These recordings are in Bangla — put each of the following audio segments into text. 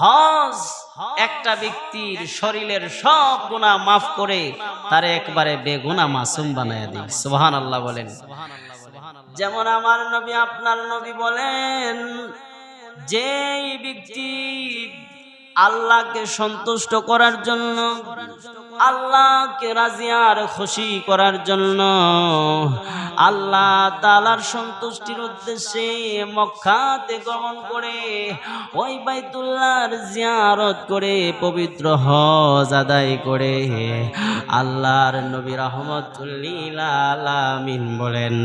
হজ একটা ব্যক্তির শরীরের সব গুণা মাফ করে তার একবারে বেগুনা মাসুম বানায় দিই সোহান আল্লাহ বলেন। যেমন আমার নবী আপনার নবী বলেন যে ব্যক্তি আল্লাহকে সন্তুষ্ট করার জন্য আল্লাহকে রাজি আর খুশি করার জন্য আল্লাহ তালার সন্তুষ্টির উদ্দেশ্যে মক্কাতে গমন করে ওই বাইতুল্লাহর জিয়ারত করে পবিত্র হজ আদায় করে আল্লাহর নবী রহমতুল্লিল আলামিন বলেন,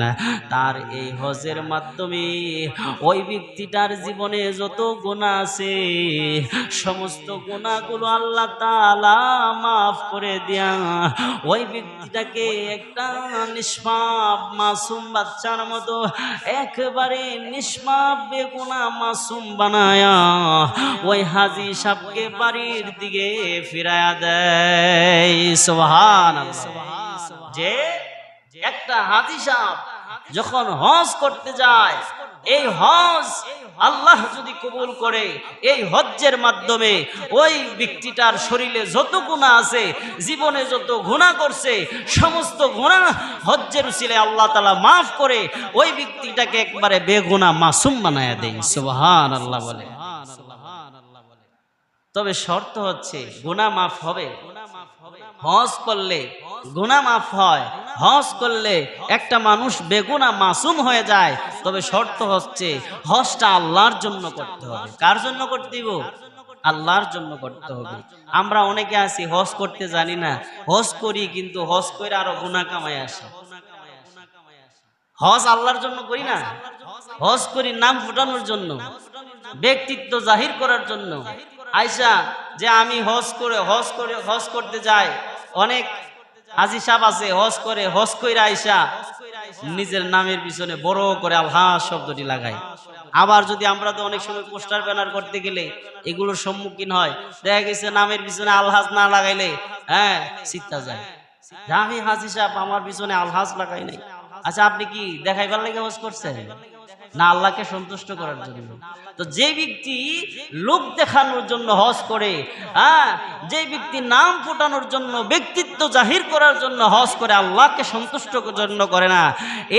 তার এই হজের মাধ্যমে ওই ব্যক্তিটার জীবনে যত গুণা আছে, সমস্ত গুণাগুলো আল্লাহ তালা মাফ করে দিয়া ওই ব্যক্তিটাকে একটা নিষ্পাপ মাসুম বাচ্চার মতো একেবারে নিষ্পাপ বেগুনা মাসুম বানায়া ওই হাজি সাহকে বাড়ির দিকে ফিরায়া দেয়। সোহান যে একটা হাজি সাহ যখন হজ করতে যায় এই হজ আল্লাহ যদি কবুল করে, এই হজ্জের মাধ্যমে ওই ব্যক্তিটার শরীরে যত গুণা আছে, জীবনে যত গুণা করছে, সমস্ত গুণা হজ্জের উসিলে আল্লাহ তালা মাফ করে, ওই ব্যক্তিটাকে একবারে বেগুনা মাসুম বানায় দেয় সুবহান আল্লাহ বলে। তবে শর্ত হচ্ছে গুণা মাফ হবে। হজ করলে গুণা মাফ হয় হজ করলে একটা মানুষ বেগুনা মাসুম হয়ে যায়, তবে শর্ত হচ্ছে হজটা আল্লাহর জন্য করতে হবে। কার জন্য করতে দিব? আল্লাহর জন্য করতে হবে। আমরা অনেকে আছি, হজ করতে জানি না। হজ করি, কিন্তু হজ করে আরও গুণা কামাই আসে। হজ আল্লাহর জন্য করি না? হজ করি নাম ফুটানোর জন্য, ব্যক্তিত্ব জাহির করার জন্য। আয়সা যে আমি হজ করে হজ করে, হজ করতে যাই, অনেক আজি সাহ আছে, হজ করে, হজ কইরা আইসা নিজের নামের পিছনে বড় করে আল্লাহ শব্দটি লাগাই আবার যদি আমরা তো অনেক সময় পোস্টার ব্যানার করতে গেলে এগুলোর সম্মুখীন হয়, দেখা গেছে নামের পিছনে আলহাজ না লাগাইলে হ্যাঁ চিত্তা যায়। আমি হাজি সাহেব আমার পিছনে আলহাজ লাগাই নাই। আচ্ছা আপনি কি দেখাইবার লাগে হজ করছেন? না আল্লাহকে সন্তুষ্ট করার জন্য। তো যে ব্যক্তি লোক দেখানোর জন্য হজ করে হ্যাঁ যে ব্যক্তি নাম ফোটানোর জন্য, ব্যক্তিত্ব জাহির করার জন্য হজ করে, আল্লাহকে সন্তুষ্ট জন্য করে না।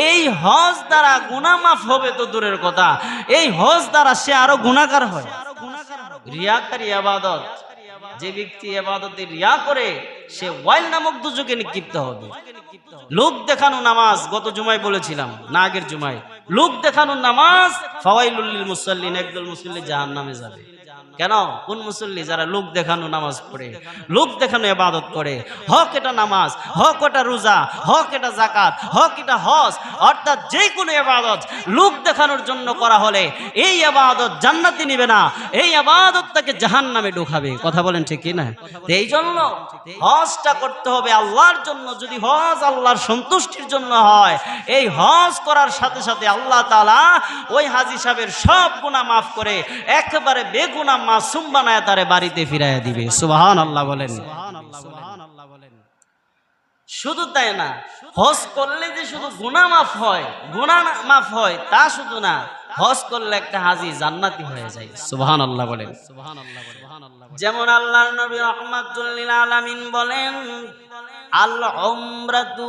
এই হজ দ্বারা গুনামাফ হবে তো দূরের কথা। এই হজ দ্বারা সে আরও গুণাকার হয়। রিয়াকারী আবাদত। যে ব্যক্তি এবাদতে রিয়া করে, সে ওয়াইল নামক দুযোগে নিক্ষিপ্ত হবে। লোক দেখানো নামাজ, গত জুমায় বলেছিলাম, না আগের জুমায়, লোক দেখানো নামাজ, ফাওয়াইলুল মুসল্লিন, একদল মুসল্লি জাহান নামে যাবে। কেন? কোন মুসল্লি যারা লোক দেখানো নামাজ পড়ে লোক দেখানো এবাদত করে হক এটা নামাজ হক এটা রোজা হক এটা জাকাত হক এটা হজ অর্থাৎ যে কোনো এবাদত লোক দেখানোর জন্য করা হলে এই আবাদত জান্নাতি নিবে না এই আবাদত তাকে জাহান নামে ঢুকাবে। কথা বলেন ঠিক কি না এই জন্য হজটা করতে হবে আল্লাহর জন্য। যদি হজ আল্লাহর সন্তুষ্টির জন্য হয় এই হজ করার সাথে সাথে আল্লাহ তালা ওই হাজি সাহেবের সব গুণা মাফ করে একেবারে বেগুনা মাসুম বানায় তারে বাড়িতে ফিরাইয়া দিবে। সুবাহান আল্লাহ বলেন। শুধু তাই না, হজ করলে যে শুধু গুণা মাফ হয় গুণা মাফ হয়, তা শুধু না, হজ করলে একটা হাজি জান্নাতি হয়ে যায়। সুবহান আল্লাহ বলেন। যেমন আল্লাহর নবী রহমাতুল্লিল আলামিন বলেন আল উমরাতু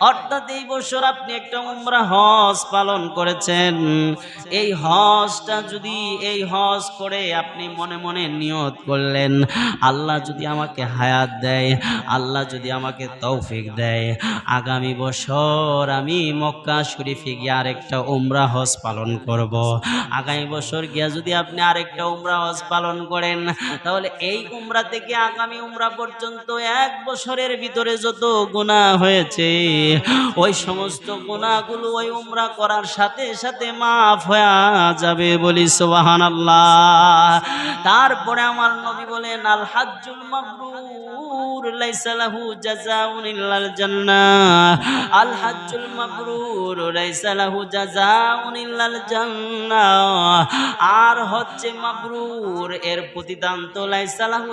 অর্থাৎ এই বছর আপনি একটা উমরা হজ পালন করেছেন এই হজটা যদি, এই হজ করে আপনি মনে মনে নিয়ত করলেন, আল্লাহ যদি আমাকে হায়াত দেয়, আল্লাহ যদি আমাকে তৌফিক দেয়, আগামী বছর আমি মক্কা শরীফে গিয়ে আরেকটা উমরা হজ পালন করব। আগামী বছর গিয়া যদি আপনি আরেকটা উমরা হজ পালন করেন, তাহলে এই উমরা থেকে আগামী উমরা পর্যন্ত এক বছরের ভিতরে যত গুণা হয়েছে ওই সমস্ত গুণাগুলো ওই উমরা করার সাথে সাথে মাফ হয়ে যাবে বলি সোবাহান আল্লাহ তারপরে আমার নবী বলেন আল হাজ্জুল মাবরুর লাইসা ইল্লাল জান্নাহ। আল হাজ্জুল মাবরুর ইল্লাল জান্নাহ। আর হচ্ছে মাবরুর, এর প্রতিদান তো লাইসা লাহু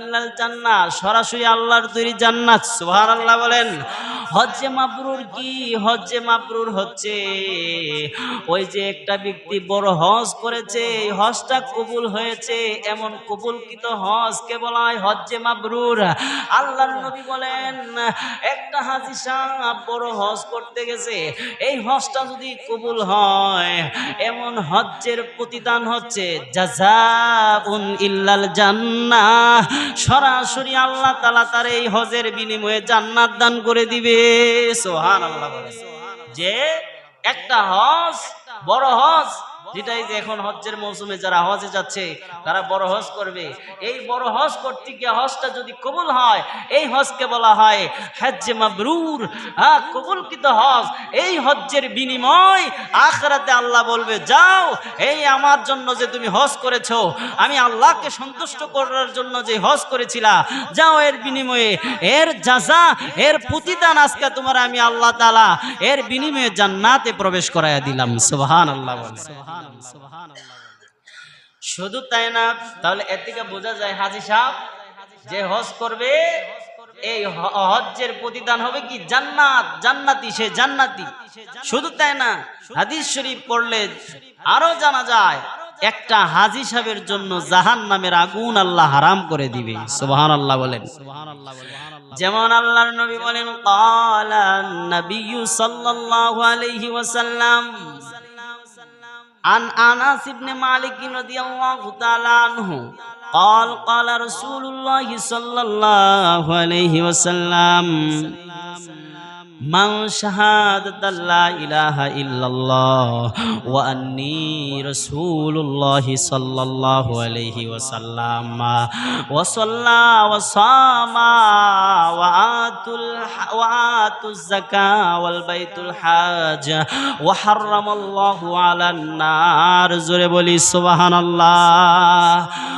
ইল্লাল জান্নাহ। সরাসরি আল্লাহর তৈরি জান্নাত, সুবহানাল্লাহ বলেন। হজ্জে মাবরুর কি? হজ্জে মাবরুর হচ্ছে। ওই যে একটা ব্যক্তি বড় হজ করেছে হজটা কবুল হয়েছে, এমন কবুলকৃত হজকে বলা হয় হজ্জে মাবরুর। আল্লাহর নবী বলেন, একটা হাজি সাহেব বড় হজ করতে গেছে, এই হজটা যদি কবুল হয়, এমন হজ্জের প্রতিদান হচ্ছে জাযাউন ইল্লাল জান্নাহ। সরাসরি আল্লাহ তাআলা তার এই হজের বিনিময়ে জান্নাত দান করে দিবে। সুবহানাল্লাহ বলে। যে একটা হজ বড় হজ যেটাই যে এখন হজ্জের মৌসুমে যারা হজে যাচ্ছে, তারা বড় হজ করবে। এই বড় হজ করতে গিয়ে হজটা যদি কবুল হয়, এই হজকে বলা হয় হজ্জে মাবরুর। হ্যাঁ কবুলকৃত হজ। এই হজ্জের বিনিময় আখরাতে আল্লাহ বলবে, যাও, এই আমার জন্য যে তুমি হজ করেছ, আমি আল্লাহকে সন্তুষ্ট করার জন্য যে হজ করেছিলা, যাও এর বিনিময়ে। এর যাজা, এর প্রতিদান আজকে তোমার আমি আল্লাহ তালা এর বিনিময়ে জান্নাতে প্রবেশ করাইয়া দিলাম। সুবহান আল্লাহ শুধু তাই না তাহলে এর থেকে বোঝা যায় হাজি সাহেব যে হজ করবে এই হ- হজ্জের প্রতিদান হবে কি? জান্নাত জান্নাতি সে জান্নাতি। শুধু তাই না হাদিস শরীফ পড়লে আরও জানা যায় একটা হাজি সাহেবের জন্য জাহান নামের আগুন আল্লাহ হারাম করে দিবে। সুবহান আল্লাহ বলেন যেমন আল্লাহর নবী বলেন সাল্লাল্লাহু আলাইহি ওয়াসাল্লাম عن انس بن مالك رضي الله تعالى عنه قال قال رسول الله صلى الله عليه وسلم من شهادة لا إله إلا الله وأني رسول الله صلى الله عليه وسلم وصلى وصام وآتوا الح- وآتوا الزكاة والبيت الحاج وحرم الله على النار زور بولي سبحان الله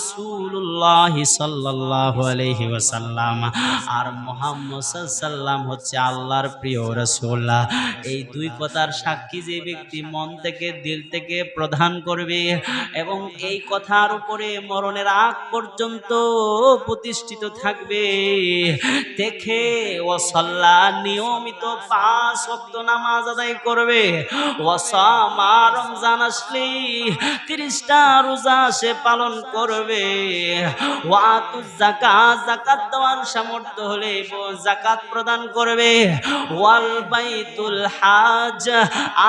রাসূলুল্লাহ সাল্লাল্লাহু আলাইহি আর হচ্ছে আল্লাহর প্রিয় এই দুই কথার সাক্ষী যে ব্যক্তি মন থেকে, দিল থেকে প্রদান করবে এবং এই কথার উপরে মরণের আগ পর্যন্ত প্রতিষ্ঠিত থাকবে। দেখে ও নিয়মিত পাঁচ ওয়াক্ত নামাজ আদায় করবে। ওয়াসামা রমজান আসলে তিরিশটা রোজা সে পালন করবে। ওয়াতু জাকাত জাকাত দেওয়ার সামর্থ্য হলে প্রদান করবে। ওয়াল বাইতুল হাজ,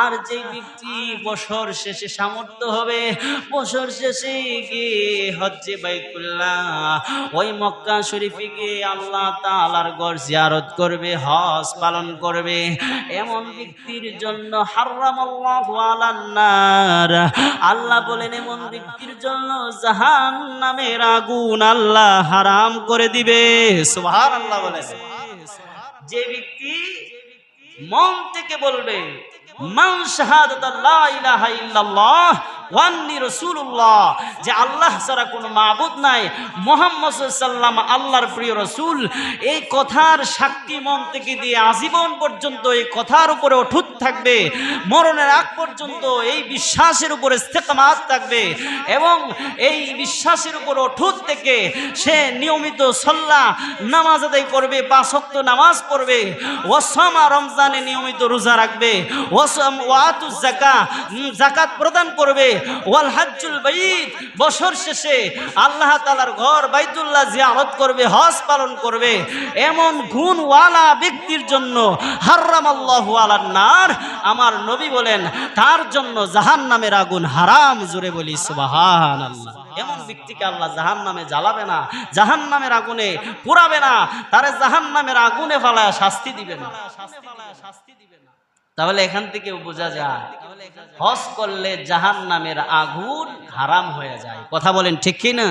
আর যে ব্যক্তি বছর শেষে সামর্থ্য হবে, বছর শেষে গিয়ে হজ্জে ওই মক্কা শরীফে গিয়ে আল্লাহ তাআলার ঘর জিয়ারত করবে, হজ পালন করবে। এমন ব্যক্তির জন্য হারামাল্লাহু নার। আল্লাহ বলেন, এমন ব্যক্তির জন্য জাহান নামের আগুন আল্লাহ হারাম করে দিবে। সুবহানাল্লাহ বলেন। যে ব্যক্তি মন থেকে বলবে, মান শাহাদাত লা ইলাহা ইল্লাল্লাহ ওয়ান্নি রাসূলুল্লাহ, যে আল্লাহ ছাড়া কোনো মাবুদ নাই। মুহাম্মদ সাল্লাম আল্লাহর প্রিয় রাসূল। এই কথার সাক্ষী মন থেকে দিয়ে আজীবন পর্যন্ত এই কথার উপরে অটুট থাকবে। মরণের আগ পর্যন্ত এই বিশ্বাসের উপরে ইস্তেকামাত থাকবে এবং এই বিশ্বাসের উপর অটুট থেকে সে নিয়মিত সল্লাহ নামাজ আদায় করবে বা শক্ত নামাজ পড়বে। ওয়াসামা রমজানে নিয়মিত রোজা রাখবে। ওয়াসাম ওয়াতু জাকা জাকাত প্রদান করবে। ওয়াল বছর শেষে আল্লাহ তাআলার ঘর বাইতুল্লাহ জিয়ারত করবে, হজ পালন করবে। এমন গুণওয়ালা ব্যক্তির জন্য হারাম আল্লাহ নার। আমার নবী বলেন, তার জন্য জাহান নামের আগুন হারাম জুড়ে বলি সুবাহান আল্লাহ এমন ব্যক্তিকে আল্লাহ জাহান নামে জ্বালাবে না জাহান নামের আগুনে পুরাবে না, তারে জাহান নামের আগুনে ফালায় শাস্তি দিবে না তাহলে এখান থেকে বোঝা যায় হজ করলে জাহান নামের আগুন হারাম হয়ে যায়। কথা বলেন ঠিক কি না?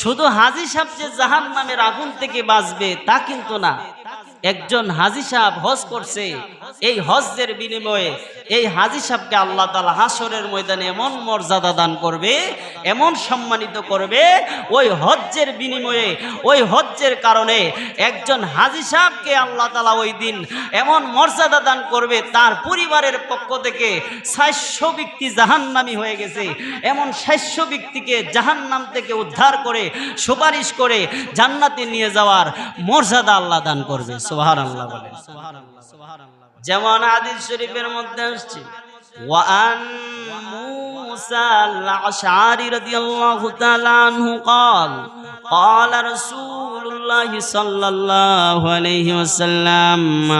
শুধু হাজি সাহেব যে জাহান নামের আগুন থেকে বাঁচবে তা কিন্তু না। একজন হাজি সাহেব হজ করছে এই হজের বিনিময়ে এই হাজি সাহেবকে আল্লাহ তালা হাসরের ময়দানে এমন মর্যাদা দান করবে এমন সম্মানিত করবে ওই হজ্জের বিনিময়ে ওই হজ্জের কারণে একজন হাজি সাহেবকে আল্লাহ তালা ওই দিন এমন মর্যাদা দান করবে তার পরিবারের পক্ষ থেকে সাতশো ব্যক্তি জাহান্নামি হয়ে গেছে এমন সাতশো ব্যক্তিকে জাহান্নাম থেকে উদ্ধার করে সুপারিশ করে জান্নাতে নিয়ে যাওয়ার মর্যাদা আল্লাহ দান করবে সোহার আল্লাহ বলে যেমন আদিল শরীফের মধ্যে আসছে وعن موسى الأشعري رضي الله تعالى عنه قال قال رسول الله صلى الله عليه وسلم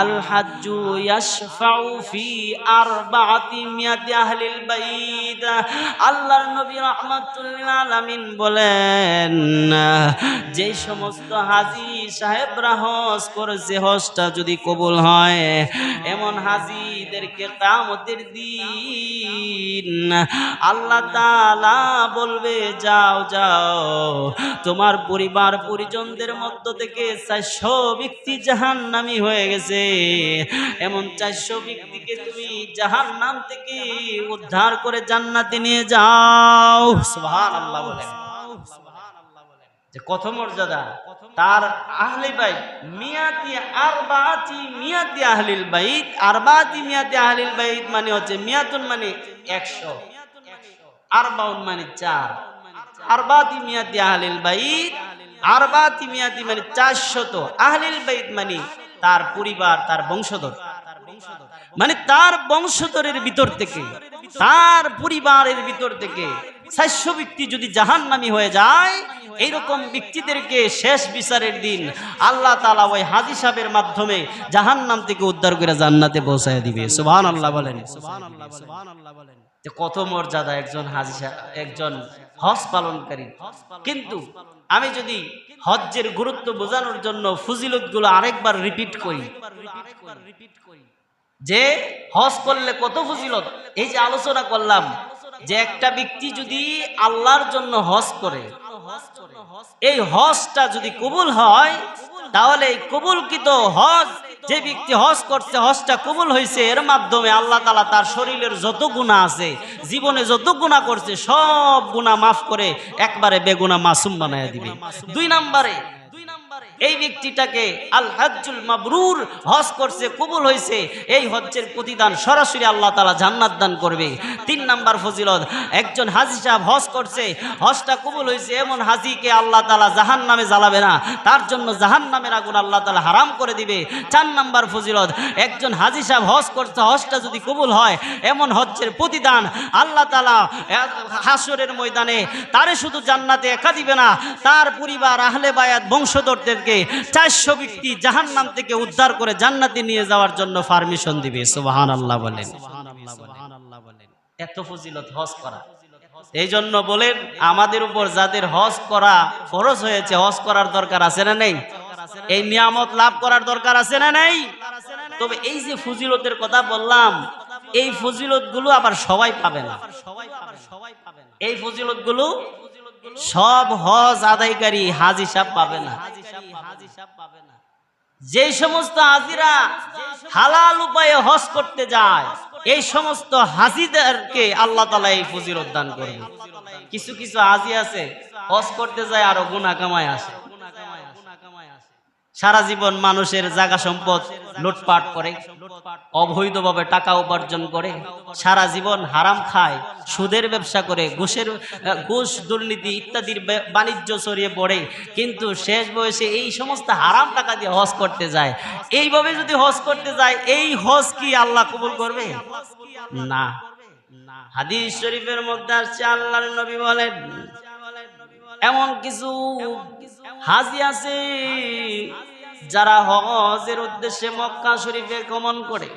الحج يشفع في أربعة مئة أهل البيت আল্লাহর নবী রহমাতুল্লাহ আলামিন বলেন যে সমস্ত হাজি সাহেবরা হজ করেছে হজটা যদি কবুল হয় এমন হাজিদেরকে কামতের দিন আল্লাহ তাআলা বলবে যাও যাও তোমার পরিবার পরিজনদের মধ্য থেকে চারশো ব্যক্তি জাহান নামি হয়ে গেছে। এমন চারশো ব্যক্তিকে তুমি জাহান্নাম থেকে উদ্ধার করে জান্নাতে নিয়ে যাও। সুবহানাল্লাহ বলেন। যে কত মর্যাদা। তার আহলি বাইত মিয়াতি আরবাতি মিয়াতি আহলিল বাইত। আরবাতি মিয়াতি আহলিল বাইত মানে হচ্ছে মিয়াতুন মানে 100 আরবাউন মানে 4 আরবাতি মিয়াতি আহলিল বাইত। আরবাতি মিয়াতি মানে 400 আহলিল বাইত মানে তার পরিবার, তার বংশধর। মানে তার বংশধরের ভিতর থেকে, তার পরিবারের ভিতর থেকে চারশো ব্যক্তি যদি জাহান্নামি হয়ে যায়, এইরকম ব্যক্তিদেরকে শেষ বিচারের দিন আল্লাহ তালা ওই হাজি মাধ্যমে জাহান্নাম থেকে উদ্ধার করে জান্নাতে পৌঁছায় দিবে। সুবহান আল্লাহ বলেন। যে কত মর্যাদা একজন হাজি একজন হজ পালনকারী। কিন্তু আমি যদি হজ্জের গুরুত্ব বোঝানোর জন্য ফজিলতগুলো আরেকবার রিপিট করি, যে হজ করলে কত ফজিলত? এই যে আলোচনা করলাম, যে একটা ব্যক্তি যদি আল্লাহর জন্য হজ করে, এই হজটা যদি কবুল হয়, তাহলে এই কবুলকৃত হজ যে ব্যক্তি হজ করছে, হজটা কবুল হয়েছে, এর মাধ্যমে আল্লাহ তালা তার শরীরের যত গুণা আছে, জীবনে যত গুণা করছে, সব গুণা মাফ করে একবারে বেগুনা মাসুম বানায় দিবে। দুই নাম্বারে এই ব্যক্তিটাকে আল হাজ্জুল মাবরুর হজ করছে, কবুল হয়েছে। এই হজ্জের প্রতিদান সরাসরি আল্লাহ তালা জান্নাত দান করবে। তিন নাম্বার ফজিলত, একজন হাজি সাহেব হজ করছে, হজটা কবুল হয়েছে, এমন হাজিকে আল্লাহ তালা জাহান নামে জ্বালাবে না। তার জন্য জাহান নামের আগুন আল্লাহ তালা হারাম করে দিবে। চার নাম্বার ফজিলত, একজন হাজি সাহেব হজ করছে, হজটা যদি কবুল হয়, এমন হজ্জের প্রতিদান আল্লাহ তালা হাসরের ময়দানে, তারে শুধু জান্নাতে একা দিবে না, তার পরিবার, আহলে বায়াত, বংশধরদেরকে চারশো ব্যক্তি জাহান নাম থেকে উদ্ধার করে জান্নাতে নিয়ে যাওয়ার জন্য পারমিশন দিবে। সুবাহান আল্লাহ বলেন। এত ফজিলত হজ করা। এই জন্য বলেন, আমাদের উপর যাদের হজ করা ফরজ হয়েছে, হজ করার দরকার আছে না নেই? এই নিয়ামত লাভ করার দরকার আছে না নেই? তবে এই যে ফজিলতের কথা বললাম, এই ফজিলতগুলো আবার সবাই পাবে না। এই ফজিলতগুলো সব হজ আদায়কারী হাজি সাহ পাবে না। যে সমস্ত হাজিরা হালাল উপায়ে হজ করতে যায় এই সমস্ত হাজিদেরকে আল্লাহ তালা এই ফজিলত দান করবে। কিছু কিছু হাজি আছে হজ করতে যায় আরও গুণা কামায় আসে। সারা জীবন মানুষের জায়গা সম্পদ লুটপাট করে, অবৈধভাবে টাকা উপার্জন করে, সারা জীবন হারাম খায়, সুদের ব্যবসা করে, ঘুষের, ঘুষ, দুর্নীতি ইত্যাদির বাণিজ্য ছড়িয়ে পড়ে, কিন্তু শেষ বয়সে এই সমস্ত হারাম টাকা দিয়ে হজ করতে যায়। এইভাবে যদি হজ করতে যায়, এই হজ কি আল্লাহ কবুল করবে? না। হাদিস শরীফের মধ্যে আসছে, আল্লাহর নবী বলেন, এমন কিছু হাজি আছে, যারা হজের উদ্দেশ্যে মক্কা শরীফে গমন করে,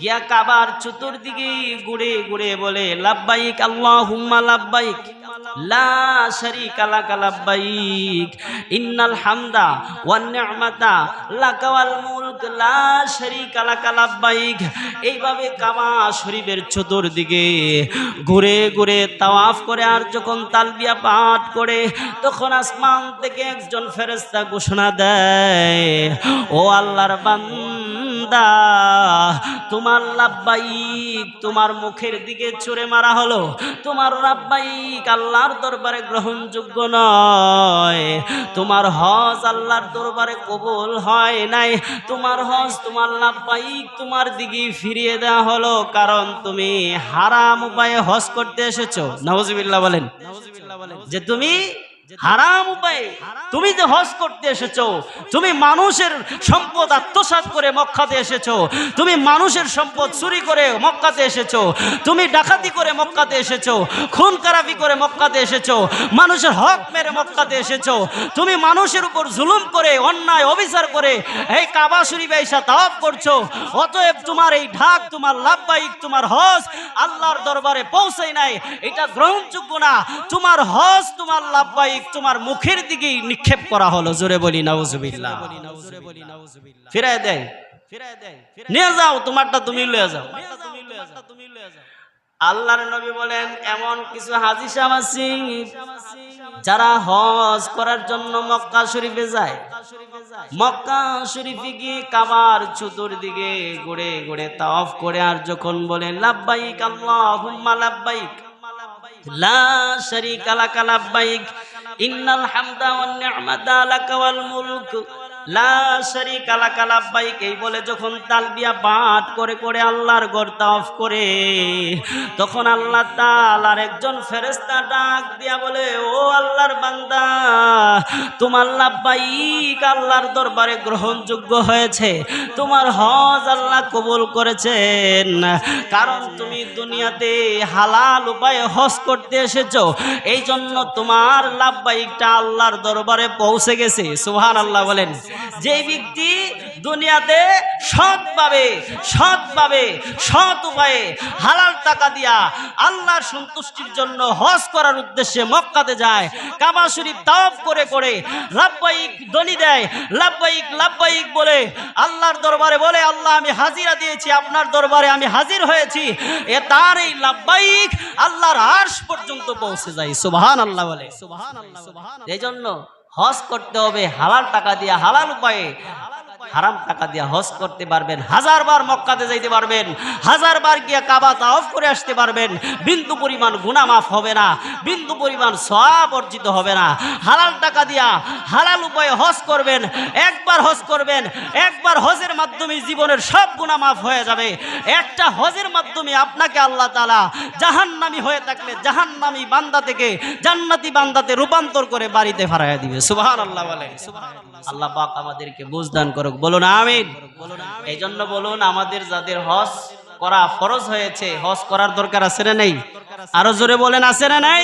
গিয়া কাবার চতুর্দিকে ঘুরে ঘুরে বলে লাভবাইক আল্লাহ হুম্মা লাব্বাইক। লা ইন্নাল হামদা মুলক, লা এইভাবে কাবা শরীফের চতুর্দিকে ঘুরে ঘুরে তাওয়াফ করে আর যখন তালবিয়া পাঠ করে, তখন আসমান থেকে একজন ফেরেশতা ঘোষণা দেয়, ও আল্লাহর তোমার লাব্বাইক তোমার মুখের দিকে চড়ে মারা হলো। তোমার লাব্বাইক আল্লাহর দরবারে গ্রহণযোগ্য নয়। তোমার হজ আল্লাহর দরবারে কবুল হয় নাই। তোমার হজ, তোমার লাব্বাইক তোমার দিকে ফিরিয়ে দেওয়া হলো, কারণ তুমি হারাম উপায়ে হজ করতে এসেছ। নওয়াজবিল্লাহ বলেন। যে তুমি হারাম উপায়ে তুমি যে হজ করতে এসেছ, তুমি মানুষের সম্পদ আত্মসাৎ করে মক্কাতে এসেছ, তুমি মানুষের সম্পদ চুরি করে মক্কাতে এসেছ, তুমি ডাকাতি করে মক্কাতে এসেছ, খুন খারাপি করে মক্কাতে এসেছ, মানুষের হক মেরে মক্কাতে এসেছ, তুমি মানুষের উপর জুলুম করে, অন্যায় অবিচার করে এই কাবা শরীফে এসে তাওয়াফ করছ, অতএব তোমার এই ঢাক, তোমার লাভবাহিক, তোমার হজ আল্লাহর দরবারে পৌঁছাই নাই, এটা গ্রহণযোগ্য না। তোমার হজ, তোমার লাভবাহিক তোমার মুখের দিকেই নিক্ষেপ করা হলো, জোরে বলি, নাউজুবিল্লাহ। ফিরায় দেয়। নিয়ে যাও, তোমারটা তুমি লয়ে যাও। আল্লাহর নবী বলেন, এমন কিছু হাজি সাহেব যারা হজ করার জন্য মক্কা শরীফে যায়। মক্কা শরীফে গিয়ে কাবার চতুর্দিকে ঘুরে ঘুরে তাওয়াফ করে আর যখন বলে, লাব্বাইক আল্লাহুম্মা, লাব্বাইক। লা শারীকা লাকা, লাব্বাইক। ইন্নাল হামদা ওয়ান নি'মাতা লাকা ওয়াল মুলক লা শারীকা লাকা লাব্বাইক এই বলে যখন করে করে আল্লাহর করে, তখন আল্লাহ একজন ফেরেশতা ডাক দিয়া বলে, ও আল্লাহর বান্দা, তোমার লাব্বাইক আল্লাহর দরবারে গ্রহণযোগ্য হয়েছে, তোমার হজ আল্লাহ কবুল করেছেন, কারণ তুমি দুনিয়াতে হালাল উপায়ে হজ করতে এসেছ এই জন্য তোমার লাভবাহিকটা আল্লাহর দরবারে পৌঁছে গেছে। সুহান আল্লাহ বলেন। যে ব্যক্তি দুনিয়াতে সৎভাবে সৎভাবে, সৎ উপায়ে হালাল টাকা দিয়া আল্লাহর সন্তুষ্টির জন্য হজ করার উদ্দেশ্যে মক্কাতে যায়, কাবা শরীফ তাওয়াফ করে করে লাভবাহিক দলি দেয়, লাভবাহিক লাভবাহিক বলে আল্লাহর দরবারে বলে, আল্লাহ, আমি হাজিরা দিয়েছি, আপনার দরবারে আমি হাজির হয়েছি। এ তার এই লাভবাহিক আল্লাহর আর্শ পর্যন্ত পৌঁছে যায়। সুবহান আল্লাহ বলে সুবহান আল্লাহ এই জন্য হজ করতে হবে হালাল টাকা দিয়ে হালাল উপায়ে। হারাম টাকা দিয়ে হজ করতে পারবেন, হাজার বার মক্কাতে যাইতে পারবেন, হাজার বার গিয়ে কাবা তাওফ করে আসতে পারবেন, বিন্দু পরিমাণ গুণা মাফ হবে না, বিন্দু পরিমাণ সব অর্জিত হবে না। হালাল টাকা দিয়া হালাল উপায়ে হজ করবেন, একবার হজ করবেন, একবার হজের মাধ্যমে জীবনের সব গুণা মাফ হয়ে যাবে। একটা হজের মাধ্যমে আপনাকে আল্লাহ তালা জাহান্নামি হয়ে থাকলে জাহান্নামি বান্দা থেকে জান্নাতি বান্দাতে রূপান্তর করে বাড়িতে ফারাইয়া দিবে। সুবহান আল্লাহ বলে। সুবাহ আল্লাহ পাক আমাদেরকে বুঝদান করুক বলুন আমিন। এই জন্য বলুন, আমাদের যাদের হজ করা ফরজ হয়েছে, হজ করার দরকার আছে না নেই? আরও জোরে বলেন, আছে না নাই?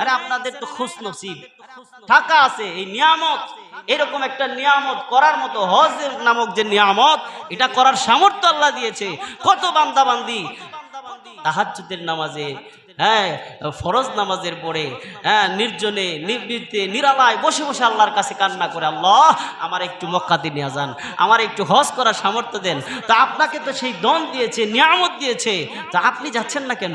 আরে আপনাদের তো খুশ নসিব টাকা আছে, এই নিয়ামত, এরকম একটা নিয়ামত করার মতো হজ নামক যে নিয়ামত, এটা করার সামর্থ্য আল্লাহ দিয়েছে। কত বান্দা বান্দি তাহাজ্জুদের নামাজে হ্যাঁ ফরজ নামাজের পরে হ্যাঁ নির্জনে, নিবৃত্তে, নিরালায় বসে বসে আল্লাহর কাছে কান্না করে, আল্লাহ, আমার একটু মক্কাতে নিয়ে যান, আমার একটু হজ করার সামর্থ্য দেন। তা আপনাকে তো সেই দন দিয়েছে, নিয়ামত দিয়েছে। তা আপনি যাচ্ছেন না কেন?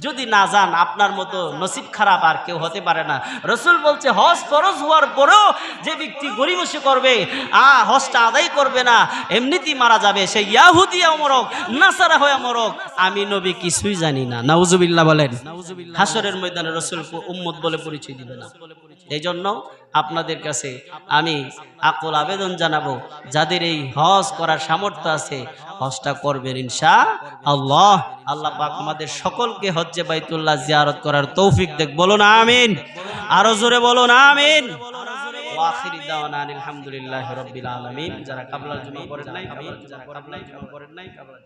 যদি না যান, আপনার মতো নসিব খারাপ আর কেউ হতে পারে না। রসুল বলছে, হজ ফরজ হওয়ার পরেও যে ব্যক্তি গরিমসি করবে, আ, হজটা আদায় করবে না, এমনিতেই মারা যাবে, সে ইয়াহুদিয়া মরক, নাসারা হয়ে মরক। আমি নবী কিছুই জানি না নাউজুবিল্লাহ বলেন হাসরের ময়দানে রসুল উম্মত বলে পরিচয় দিবে না। এই জন্য আপনাদের কাছে আমি আকল আবেদন জানাব, যাদের এই হজ করার সামর্থ্য আছে, হজটা করবেন ইনশা আল্লাহ আল্লাহ পাক আমাদের সকলকে হজ্জে বাইতুল্লাহ জিয়ারত করার তৌফিক দেখ। বলুন আমিন। আরও জোরে বলুন আমিন। ওয়াখিরি দাওয়ানা আলহামদুলিল্লাহি রাব্বিল আলামিন। যারা কাবলার জন্য করেন নাই যারা কাবলার জন্য করেন নাই, কাবলার